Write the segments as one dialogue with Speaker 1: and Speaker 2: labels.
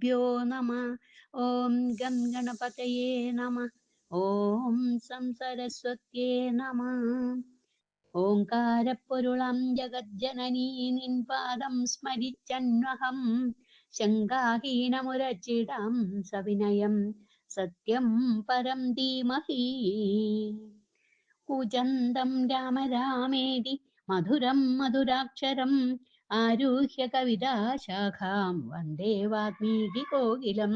Speaker 1: ഗുരുഭ്യോ നമ ഓം ഗണപതയേ നമ ഓം സംസരസ്വത്യേ നമ ഓങ്കാരപ്പൊരുളം ജഗജ്ജനനീ നിൻ പാദം സ്മരിച്ചന്വഹം ശങ്കാഹീനമുരച്ചിടം സവിനയം സത്യം പരം ധീമഹി കുചന്തം രാമ രാമേതി മധുരം മധുരാക്ഷരം ആരുഹ്യ കവിതാശാഖാം വന്ദേ വാൽമീകി കോകിലം.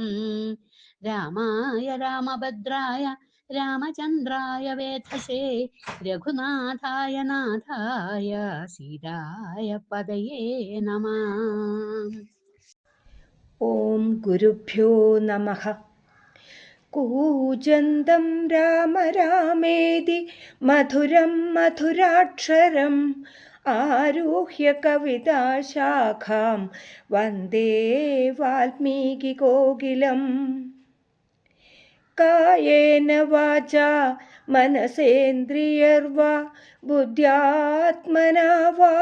Speaker 1: രാമായ രാമഭദ്രായ രാമചന്ദ്രായ വേധസേ രഘുനാഥായ നാഥായ സീതായ പദയേ നമ.
Speaker 2: ഓം ഗുരുഭ്യോ നമ. കൂജന്തം രാമ രാമേതി മധുരം മധുരാക്ഷരം आरोह्य कविता शाखा वंदे वाल्मीकिकोकिलम् कायेन वाचा मनसेन्द्रियर्वा बुद्ध्यात्मना वा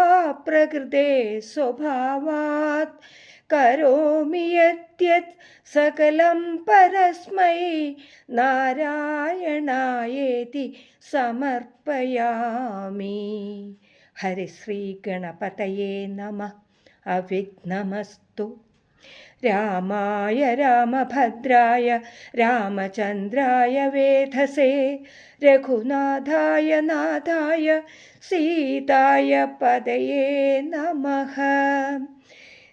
Speaker 2: प्रकृते स्वभावात् करोमि यत् सकलं परस्मै नारायणायेति समर्पयामि നാരായണായേതി സമർപ്പയാമി ഹരിശ്രീ ഗണപതയേ നമ അവിഘ്നമസ്തു രാമായ രാമഭദ്രായ രാമചന്ദ്രായ വേധസേ രഘുനാഥായ നാഥായ സീതായ പദയേ നമഃ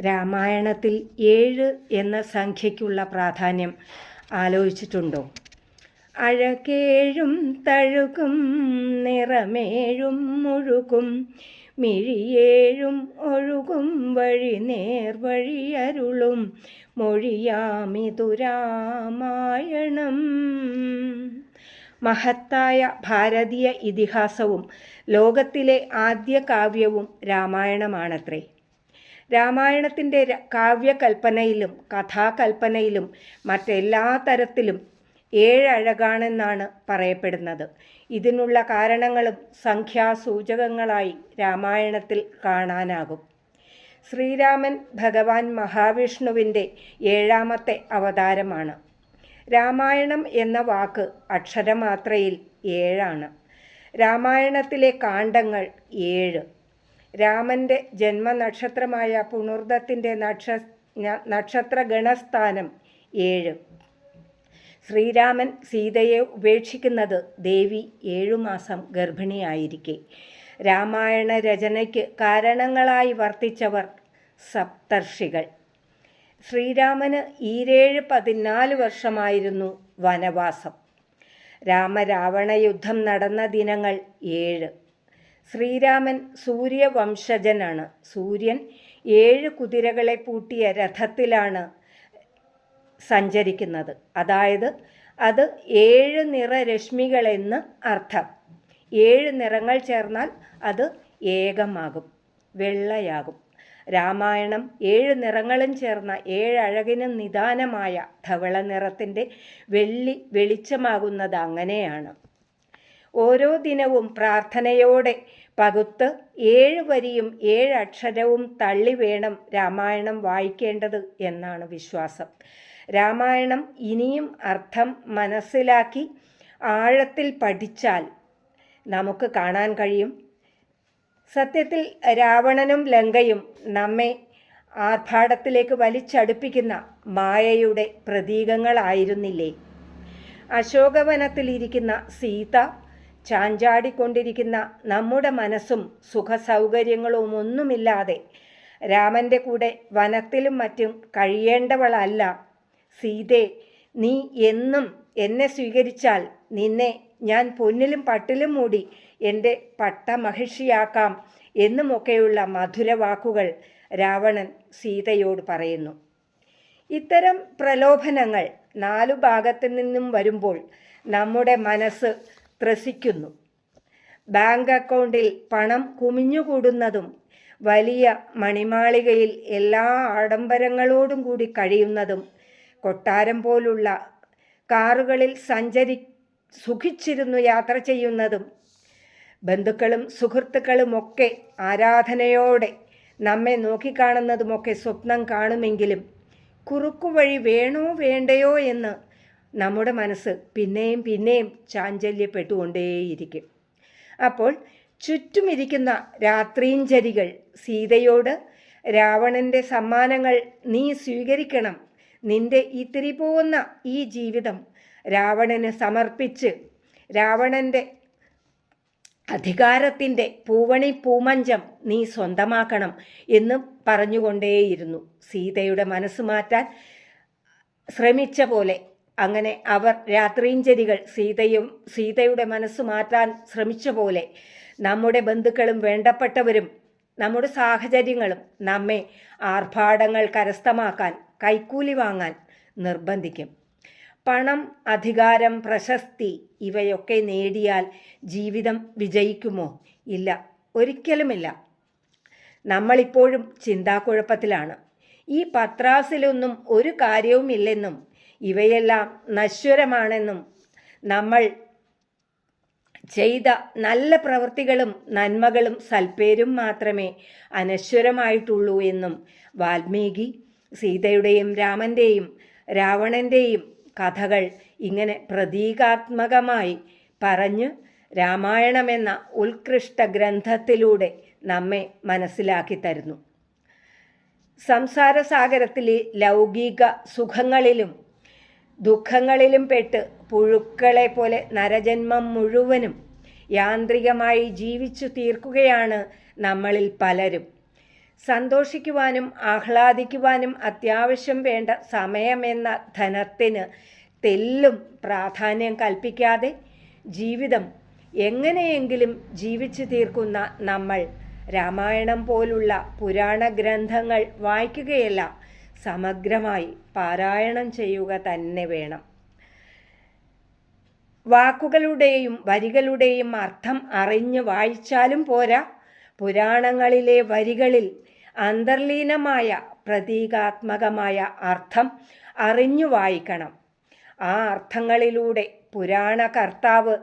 Speaker 2: രാമായണത്തിൽ ഏഴ് എന്ന സംഖ്യയ്ക്കുള്ള പ്രാധാന്യം ആലോചിച്ചിട്ടുണ്ടോ? അഴകേഴും തഴുകും നിറമേഴും മുഴുകും മിഴിയേഴും ഒഴുകും വഴി നേർവഴി അരുളും മൊഴിയാമിതുരാമായണം. മഹത്തായ ഭാരതീയ ഇതിഹാസവും ലോകത്തിലെ ആദ്യ കാവ്യവും രാമായണമാണത്രേ. രാമായണത്തിന്റെ കാവ്യകൽപ്പനയിലും കഥാകൽപ്പനയിലും മറ്റെല്ലാ തരത്തിലും ഏഴഴകാണെന്നാണ് പറയപ്പെടുന്നത്. ഇതിനുള്ള കാരണങ്ങളും സംഖ്യാസൂചകങ്ങളായി രാമായണത്തിൽ കാണാനാകും. ശ്രീരാമൻ ഭഗവാൻ മഹാവിഷ്ണുവിന്റെ ഏഴാമത്തെ അവതാരമാണ്. രാമായണം എന്ന വാക്ക് അക്ഷരമാത്രയിൽ ഏഴാണ്. രാമായണത്തിലെ കാണ്ഡങ്ങൾ ഏഴ്. രാമന്റെ ജന്മനക്ഷത്രമായ പുണർദത്തിന്റെ നക്ഷ നക്ഷത്ര ഗണസ്ഥാനം ഏഴ്. ശ്രീരാമൻ സീതയെ ഉപേക്ഷിക്കുന്നത് ദേവി ഏഴുമാസം ഗർഭിണിയായിരിക്കെ. രാമായണ രചനയ്ക്ക് കാരണങ്ങളായി വർത്തിച്ചവർ സപ്തർഷികൾ. ശ്രീരാമന് ഈരേഴ് പതിനാല് വർഷമായിരുന്നു വനവാസം. രാമരാവണ യുദ്ധം നടന്ന ദിനങ്ങൾ ഏഴ്. ശ്രീരാമൻ സൂര്യവംശജനാണ്. സൂര്യൻ ഏഴ് കുതിരകളെ പൂട്ടിയ രഥത്തിലാണ് സഞ്ചരിക്കുന്നത്. അതായത് അത് ഏഴ് നിറ രശ്മികളെന്ന് അർത്ഥം. ഏഴ് നിറങ്ങൾ ചേർന്നാൽ അത് ഏകമാകും വെള്ളയാകും. രാമായണം ഏഴ് നിറങ്ങളും ചേർന്ന ഏഴഴകിനും നിദാനമായ ധവള നിറത്തിന്റെ വെള്ളി വെളിച്ചമാകുന്നത് അങ്ങനെയാണ്. ഓരോ ദിനവും പ്രാർത്ഥനയോടെ പകുത്ത് ഏഴ് വരിയും ഏഴ് അക്ഷരവും തള്ളി വേണം രാമായണം വായിക്കേണ്ടത് എന്നാണ് വിശ്വാസം. രാമായണം ഇനിയും അർത്ഥം മനസ്സിലാക്കി ആഴത്തിൽ പഠിച്ചാൽ നമുക്ക് കാണാൻ കഴിയും. സത്യത്തിൽ രാവണനും ലങ്കയും നമ്മെ ആർഭാടത്തിലേക്ക് വലിച്ചടുപ്പിക്കുന്ന മായയുടെ പ്രതീകങ്ങളായിരുന്നില്ലേ? അശോകവനത്തിലിരിക്കുന്ന സീത ചാഞ്ചാടിക്കൊണ്ടിരിക്കുന്ന നമ്മുടെ മനസ്സും സുഖസൗകര്യങ്ങളും ഒന്നുമില്ലാതെ രാമന്റെ കൂടെ വനത്തിലും മറ്റും കഴിയേണ്ടവളല്ല. സീതേ നീ എന്നും എന്നെ സ്വീകരിച്ചാൽ നിന്നെ ഞാൻ പൊന്നിലും പട്ടിലും മൂടി എന്റെ പട്ടമഹിഷിയാക്കാം എന്നുമൊക്കെയുള്ള മധുര വാക്കുകൾ രാവണൻ സീതയോട് പറയുന്നു. ഇത്തരം പ്രലോഭനങ്ങൾ നാലു ഭാഗത്തു നിന്നും വരുമ്പോൾ നമ്മുടെ മനസ്സ് ത്രസിക്കുന്നു. ബാങ്ക് അക്കൗണ്ടിൽ പണം കുമിഞ്ഞുകൂടുന്നതും വലിയ മണിമാളികയിൽ എല്ലാ ആഡംബരങ്ങളോടും കൂടി കഴിയുന്നതും കൊട്ടാരം പോലുള്ള കാറുകളിൽ സഞ്ചരി സുഖിച്ചിരുന്നു യാത്ര ചെയ്യുന്നതും ബന്ധുക്കളും സുഹൃത്തുക്കളുമൊക്കെ ആരാധനയോടെ നമ്മെ നോക്കിക്കാണുന്നതുമൊക്കെ സ്വപ്നം കാണുമെങ്കിലും കുറുക്കുവഴി വേണോ വേണ്ടയോ എന്ന് നമ്മുടെ മനസ്സ് പിന്നെയും പിന്നെയും ചാഞ്ചല്യപ്പെട്ടുകൊണ്ടേയിരിക്കും. അപ്പോൾ ചുറ്റുമിരിക്കുന്ന രാത്രീഞ്ചരികൾ സീതയോട് രാവണന്റെ സമ്മാനങ്ങൾ നീ സ്വീകരിക്കണം നിന്റെ ഇത്തിരി പോകുന്ന ഈ ജീവിതം രാവണന് സമർപ്പിച്ച് രാവണന്റെ അധികാരത്തിന്റെ പൂവണി പൂമഞ്ചം നീ സ്വന്തമാക്കണം എന്ന് പറഞ്ഞുകൊണ്ടേയിരുന്നു. സീതയുടെ മനസ്സ് മാറ്റാൻ ശ്രമിച്ച പോലെ അങ്ങനെ അവർ രാത്രീഞ്ചരികൾ സീതയും സീതയുടെ മനസ്സ് മാറ്റാൻ ശ്രമിച്ച പോലെ നമ്മുടെ ബന്ധുക്കളും വേണ്ടപ്പെട്ടവരും നമ്മുടെ സാഹചര്യങ്ങളും നമ്മെ ആർഭാടങ്ങൾ കരസ്ഥമാക്കാൻ കൈക്കൂലി വാങ്ങാൻ നിർബന്ധിക്കും. പണം അധികാരം പ്രശസ്തി ഇവയൊക്കെ നേടിയാൽ ജീവിതം വിജയിക്കുമോ? ഇല്ല. ഒരിക്കലുമില്ല. നമ്മളിപ്പോഴും ചിന്താക്കുഴപ്പത്തിലാണ്. ഈ പത്രാസിലൊന്നും ഒരു കാര്യവുമില്ലെന്നും ഇവയെല്ലാം നശ്വരമാണെന്നും നമ്മൾ ചെയ്ത നല്ല പ്രവൃത്തികളും നന്മകളും സൽപ്പേരും മാത്രമേ അനശ്വരമായിട്ടുള്ളൂ എന്നും വാൽമീകി സീതയുടെയും രാമന്റെയും രാവണന്റെയും കഥകൾ ഇങ്ങനെ പ്രതീകാത്മകമായി പറഞ്ഞ് രാമായണമെന്ന ഉത്കൃഷ്ട ഗ്രന്ഥത്തിലൂടെ നമ്മെ മനസ്സിലാക്കി തരുന്നു. സംസാരസാഗരത്തിലെ ലൗകിക സുഖങ്ങളിലും ദുഃഖങ്ങളിലും പെട്ട് പുഴുക്കളെ പോലെ നരജന്മം മുഴുവനും യാന്ത്രികമായി ജീവിച്ചു തീർക്കുകയാണ് നമ്മളിൽ പലരും. സന്തോഷിക്കുവാനും ആഹ്ലാദിക്കുവാനും അത്യാവശ്യം വേണ്ട സമയമെന്ന ധനത്തിന് തെല്ലും പ്രാധാന്യം കൽപ്പിക്കാതെ ജീവിതം എങ്ങനെയെങ്കിലും ജീവിച്ചു തീർക്കുന്ന നമ്മൾ രാമായണം പോലുള്ള പുരാണ ഗ്രന്ഥങ്ങൾ വായിക്കുകയല്ല സമഗ്രമായി പാരായണം ചെയ്യുക തന്നെ വേണം. വാക്കുകളുടെയും വരികളുടെയും അർത്ഥം അറിഞ്ഞ് വായിച്ചാലും പോരാ. പുരാണങ്ങളിലെ വരികളിൽ അന്തർലീനമായ പ്രതീകാത്മകമായ അർത്ഥം അറിഞ്ഞു വായിക്കണം. ആ അർത്ഥങ്ങളിലൂടെ പുരാണ കർത്താവ്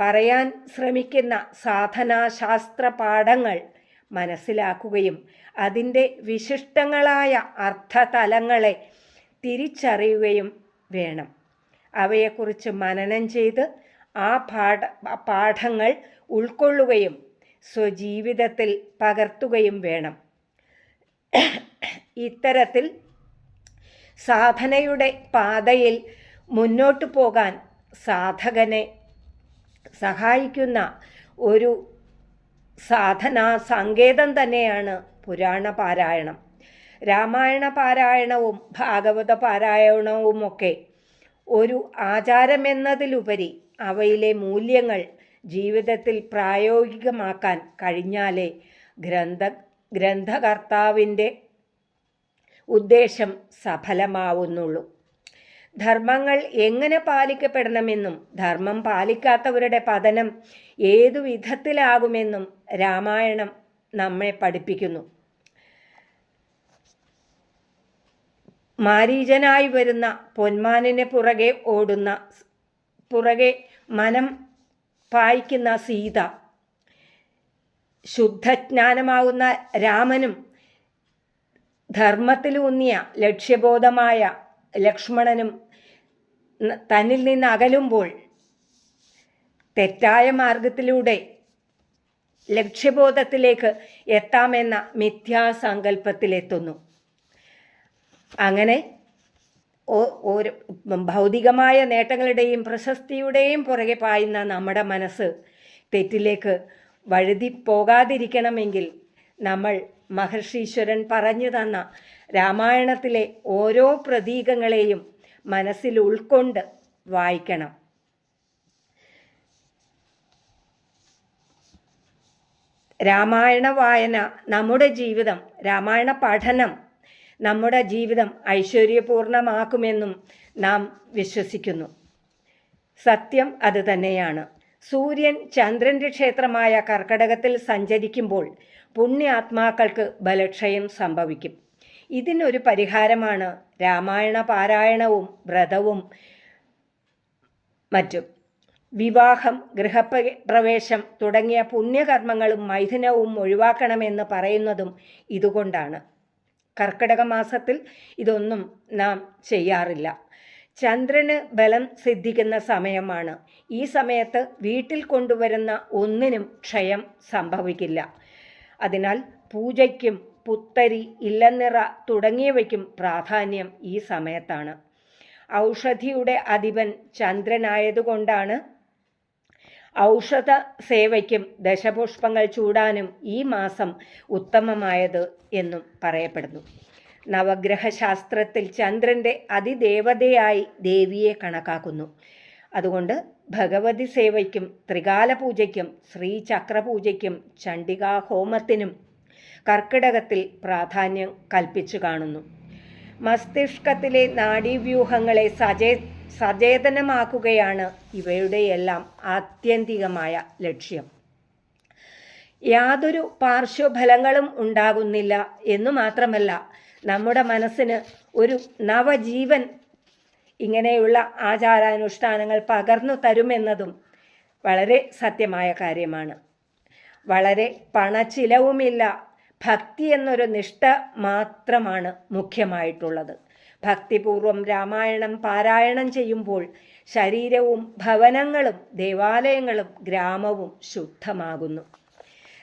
Speaker 2: പറയാൻ ശ്രമിക്കുന്ന സാധനാശാസ്ത്ര പാഠങ്ങൾ മനസ്സിലാക്കുകയും അതിന്റെ വിശിഷ്ടങ്ങളായ അർത്ഥതലങ്ങളെ തിരിച്ചറിയുകയും വേണം. അവയെക്കുറിച്ച് മനനം ചെയ്ത് ആ പാഠ പാഠങ്ങൾ ഉൾക്കൊള്ളുകയും സ്വജീവിതത്തിൽ പകർത്തുകയും വേണം. ഇത്തരത്തിൽ സാധനയുടെ പാതയിൽ മുന്നോട്ടു പോകാൻ സാധകനെ സഹായിക്കുന്ന ഒരു സാധനാ സങ്കേതം തന്നെയാണ് പുരാണ പാരായണം. രാമായണ പാരായണവും ഭാഗവത പാരായണവുമൊക്കെ ഒരു ആചാരമെന്നതിലുപരി അവയിലെ മൂല്യങ്ങൾ ജീവിതത്തിൽ പ്രായോഗികമാക്കാൻ കഴിഞ്ഞാലേ ഗ്രന്ഥ ഗ്രന്ഥകർത്താവിന്റെ ഉദ്ദേശം സഫലമാവുന്നുള്ളൂ. ധർമ്മങ്ങൾ എങ്ങനെ പാലിക്കപ്പെടണമെന്നും ധർമ്മം പാലിക്കാത്തവരുടെ പതനം ഏതു വിധത്തിലാകുമെന്നും രാമായണം നമ്മെ പഠിപ്പിക്കുന്നു. മാരീചനായി വരുന്ന പൊന്മാനിന് പുറകെ ഓടുന്ന പുറകെ മനം പായിക്കുന്ന സീത ശുദ്ധജ്ഞാനമാകുന്ന രാമനും ധർമ്മത്തിലൂന്നിയ ലക്ഷ്യബോധമായ ലക്ഷ്മണനും തന്നിൽ നിന്ന് അകലുമ്പോൾ തെറ്റായ മാർഗത്തിലൂടെ ലക്ഷ്യബോധത്തിലേക്ക് എത്താമെന്ന മിഥ്യാസങ്കല്പത്തിലെത്തുന്നു അങ്ങനെ ഓരോ ഭൗതികമായ നേട്ടങ്ങളുടെയും പ്രശസ്തിയുടെയും പുറകെ പായുന്ന നമ്മുടെ മനസ്സ് തെറ്റിലേക്ക് വഴുതി പോകാതിരിക്കണമെങ്കിൽ നമ്മൾ മഹർഷീശ്വരൻ പറഞ്ഞു തന്ന രാമായണത്തിലെ ഓരോ പ്രതീകങ്ങളെയും മനസ്സിൽ ഉൾക്കൊണ്ട് വായിക്കണം. രാമായണ വായന നമ്മുടെ ജീവിതം രാമായണ പഠനം നമ്മുടെ ജീവിതം ഐശ്വര്യപൂർണമാക്കുമെന്നും നാം വിശ്വസിക്കുന്നു. സത്യം അത് തന്നെയാണ്. സൂര്യൻ ചന്ദ്രന്റെ ക്ഷേത്രമായ കർക്കടകത്തിൽ സഞ്ചരിക്കുമ്പോൾ പുണ്യാത്മാക്കൾക്ക് ബലക്ഷയം സംഭവിക്കും. ഇതിനൊരു പരിഹാരമാണ് രാമായണ പാരായണവും വ്രതവും മറ്റും. വിവാഹം ഗൃഹപ്രവേശം തുടങ്ങിയ പുണ്യകർമ്മങ്ങളും മൈഥുനവും ഒഴിവാക്കണമെന്ന് പറയുന്നതും ഇതുകൊണ്ടാണ്. കർക്കിടക മാസത്തിൽ ഇതൊന്നും നാം ചെയ്യാറില്ല. ചന്ദ്രന് ബലം സിദ്ധിക്കുന്ന സമയമാണ്. ഈ സമയത്ത് വീട്ടിൽ കൊണ്ടുവരുന്ന ഒന്നിനും ക്ഷയം സംഭവിക്കില്ല. അതിനാൽ പൂജയ്ക്കും പുത്തരി ഇല്ലനിറ തുടങ്ങിയവയ്ക്കും പ്രാധാന്യം ഈ സമയത്താണ്. ഔഷധിയുടെ അധിപൻ ചന്ദ്രനായതുകൊണ്ടാണ് ഔഷധ സേവയ്ക്കും ദശപുഷ്പങ്ങൾ ചൂടാനും ഈ മാസം ഉത്തമമായത് എന്നും പറയപ്പെടുന്നു. നവഗ്രഹശാസ്ത്രത്തിൽ ചന്ദ്രന്റെ അതിദേവതയായി ദേവിയെ കണക്കാക്കുന്നു. അതുകൊണ്ട് ഭഗവതി സേവയ്ക്കും ത്രികാല പൂജയ്ക്കും ശ്രീചക്രപൂജയ്ക്കും ചണ്ഡികാ ഹോമത്തിനും കർക്കിടകത്തിൽ പ്രാധാന്യം കൽപ്പിച്ചു കാണുന്നു. മസ്തിഷ്കത്തിലെ നാഡീവ്യൂഹങ്ങളെ സചേ സചേതനമാക്കുകയാണ് ഇവയുടെയെല്ലാം ആത്യന്തികമായ ലക്ഷ്യം. യാതൊരു പാർശ്വഫലങ്ങളും ഉണ്ടാകുന്നില്ല എന്നു മാത്രമല്ല നമ്മുടെ മനസ്സിന് ഒരു നവജീവൻ ഇങ്ങനെയുള്ള ആചാരാനുഷ്ഠാനങ്ങൾ പകർന്നു തരുമെന്നതും വളരെ സത്യമായ കാര്യമാണ്. വളരെ പണച്ചിലവുമില്ല ഭക്തി എന്നൊരു നിഷ്ഠ മാത്രമാണ് മുഖ്യമായിട്ടുള്ളത്. ഭക്തിപൂർവം രാമായണം പാരായണം ചെയ്യുമ്പോൾ ശരീരവും ഭവനങ്ങളും ദേവാലയങ്ങളും ഗ്രാമവും ശുദ്ധമാകുന്നു.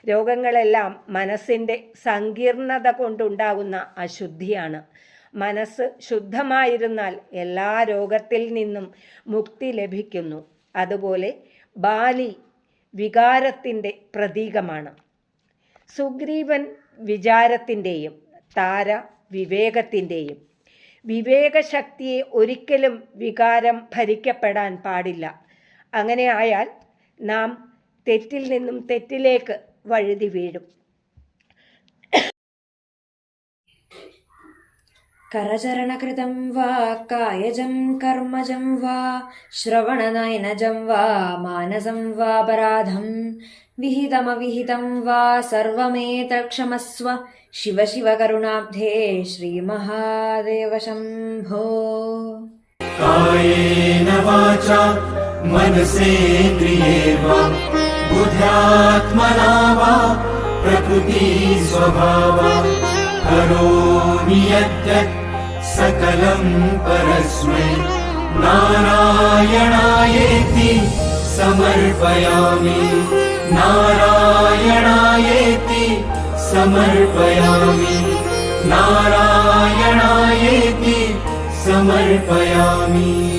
Speaker 2: രോഗങ്ങളെല്ലാം മനസ്സിന്റെ സങ്കീർണത കൊണ്ടുണ്ടാകുന്ന അശുദ്ധിയാണ്. മനസ്സ് ശുദ്ധമായിരുന്നാൽ എല്ലാ രോഗത്തിൽ നിന്നും മുക്തി ലഭിക്കുന്നു. അതുപോലെ ബാലി വികാരത്തിന്റെ പ്രതീകമാണ്. സുഗ്രീവൻ വിചാരത്തിൻ്റെയും താര വിവേകത്തിൻ്റെയും വിവേകശക്തിയെ ഒരിക്കലും വികാരം ഭരിക്കപ്പെടാൻ പാടില്ല അങ്ങനെ ആയാൽ നാം തെറ്റിൽ നിന്നും തെറ്റിലേക്ക് വഴുതി വീഴും
Speaker 3: करचरणकृतं वा कायजं कर्मजं वा श्रवणनयनजं वा मानसं वापराधं विहितमविहितं वा सर्वमेतत्क्षमस्व। शिव शिव करुणाब्धे श्रीमहादेव शम्भो
Speaker 4: कायेन वाचा मनसेन्द्रिये वा बुद्ध्यात्मना वा प्रकृतिस्वभावा करोमि यद्यत् सकलं परस्मै। नारायणायेति समर्पयामि। नारायणायेति समर्पयामि। नारायणायेति समर्पयामि